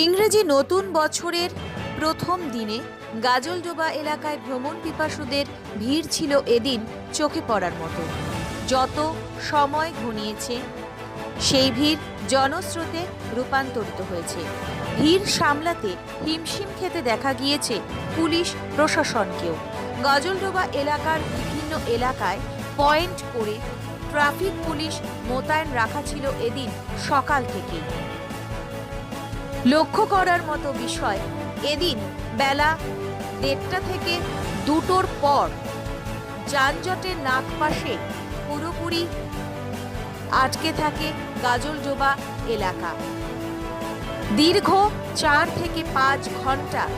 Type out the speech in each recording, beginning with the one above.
ইংরেজি নতুন বছরের প্রথম দিনে গাজলডোবা এলাকায় ভ্রমণ পিপাসুদের ভিড় ছিল এদিন চোখে পড়ার মতো। যত সময় ঘনিয়েছে, সেই ভিড় জনস্রোতে রূপান্তরিত হয়েছে। ভিড় সামলাতে হিমশিম খেতে দেখা গিয়েছে পুলিশ প্রশাসনকেও। গজলডোবা এলাকার বিভিন্ন এলাকায় পয়েন্ট করে ট্রাফিক পুলিশ মোতায়েন রাখা ছিল এদিন সকাল থেকেই। লক্ষ্য করার মতো বিষয়। এদিন বেলা দেড়টা থেকে দুটোর পর যানজটের নাগপাশে পুরোপুরি আটকে থাকে গাজলডোবা এলাকা। দীর্ঘ চার থেকে পাঁচ ঘণ্টা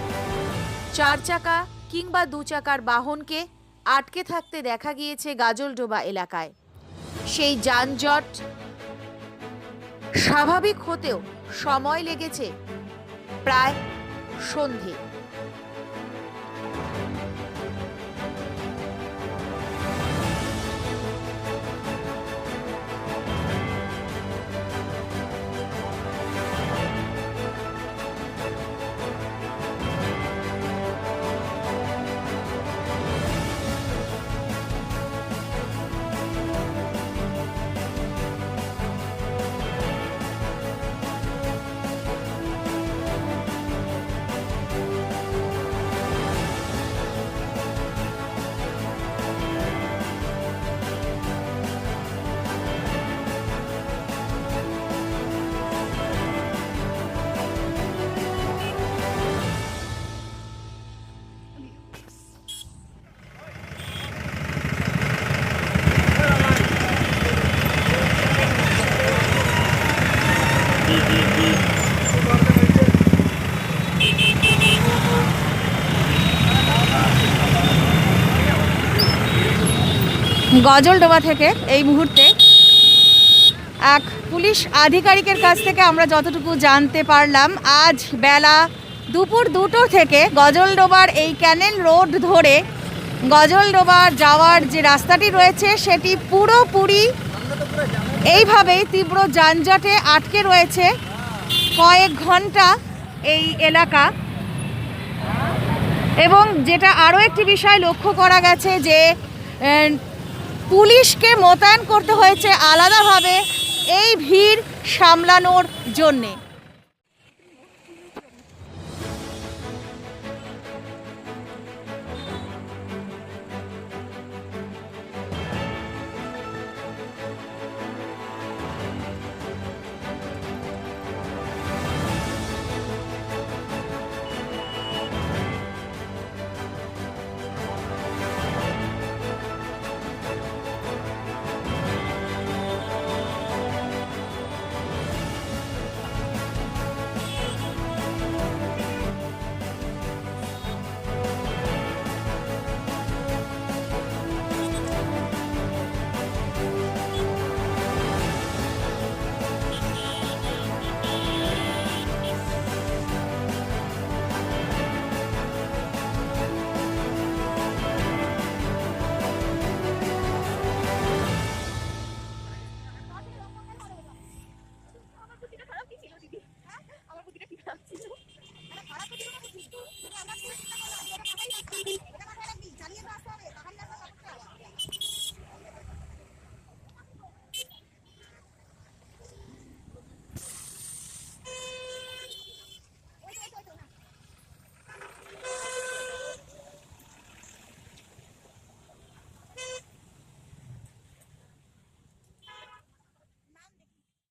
চার চাকা কিংবা দু চাকার বাহনকে আটকে থাকতে দেখা গিয়েছে গাজলডোবা এলাকায়। সেই যানজট স্বাভাবিক হতেও সময় লেগেছে। প্রায় সন্ধে। গজলডোবা থেকে এই মুহূর্তে এক পুলিশ আধিকারিকের কাছ থেকে আমরা যতটুকু জানতে পারলাম, আজ বেলা দুপুর দুটো থেকে গজলডোবার এই ক্যানেল রোড ধরে গজলডোবার যাওয়ার যে রাস্তাটি রয়েছে, সেটি পুরোপুরি এইভাবেই তীব্র যানজটে আটকে রয়েছে কয়েক ঘণ্টা এই এলাকা। এবং যেটা আরও একটি বিষয় লক্ষ্য করা গেছে যে পুলিশকে মোতায়েন করতে হয়েছে আলাদাভাবে এই ভিড় সামলানোর জন্যে।